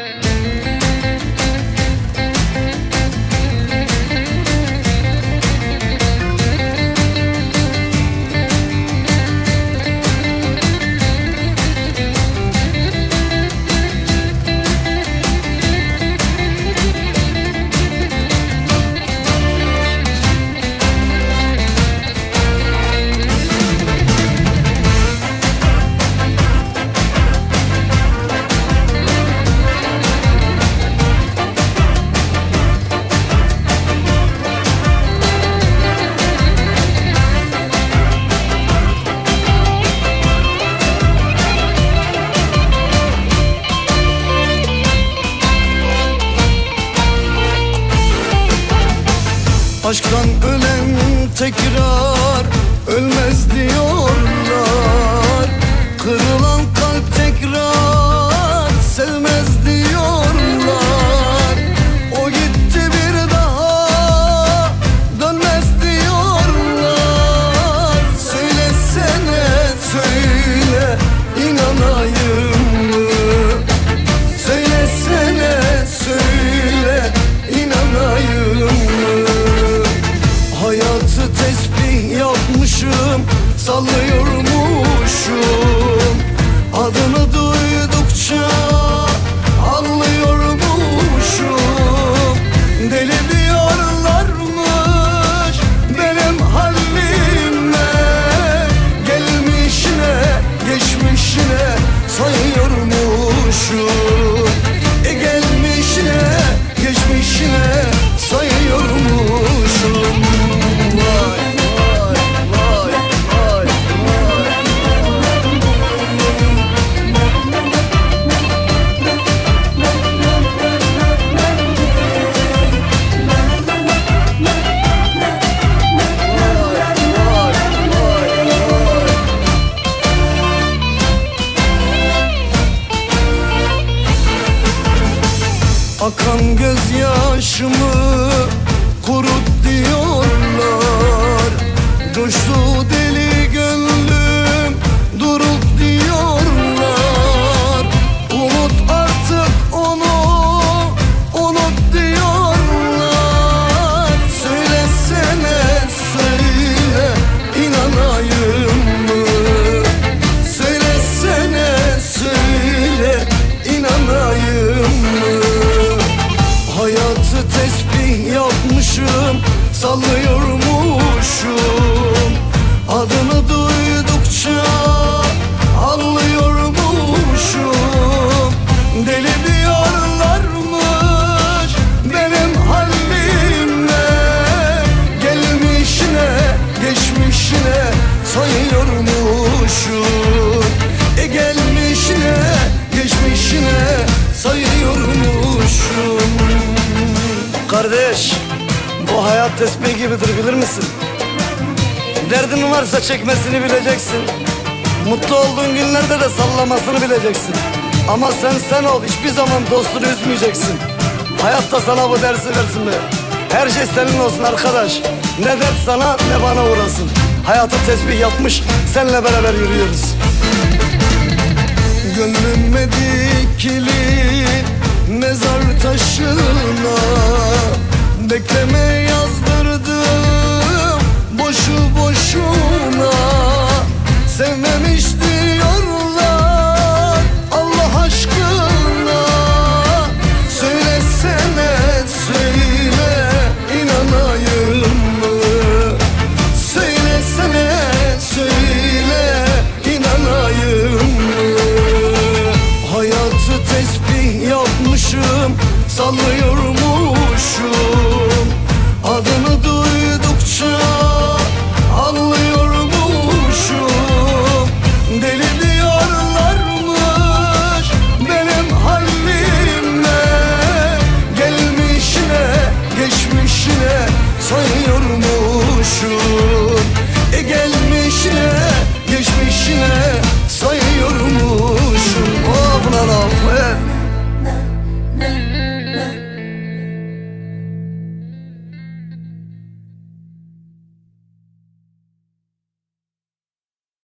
Yeah. Aşktan ölen tekrar ölmez diyorlar yapmışım Sallıyormuşum. Adını duydukça Anlıyormuşum. Deli diyorlarmış Benim halime Gelmişine geçmişine Sayıyormuşum gözyaşımı Sallıyormuşum Adını duydukça Anlıyormuşum. Deli diyorlarmış Benim halime Gelmişine geçmişine Sayıyormuşum. E gelmişine geçmişine Sayıyormuşum. Kardeş bu hayat tesbih gibidir bilir misin? Derdin varsa çekmesini bileceksin. Mutlu olduğun günlerde de sallamasını bileceksin. Ama sen sen ol hiçbir zaman dostunu üzmeyeceksin. Hayatta sana bu dersi versin be. Her şey senin olsun arkadaş. Ne dert sana ne bana uğrasın. Hayatı tesbih yapmış senle beraber yürüyoruz Sayıyormuşum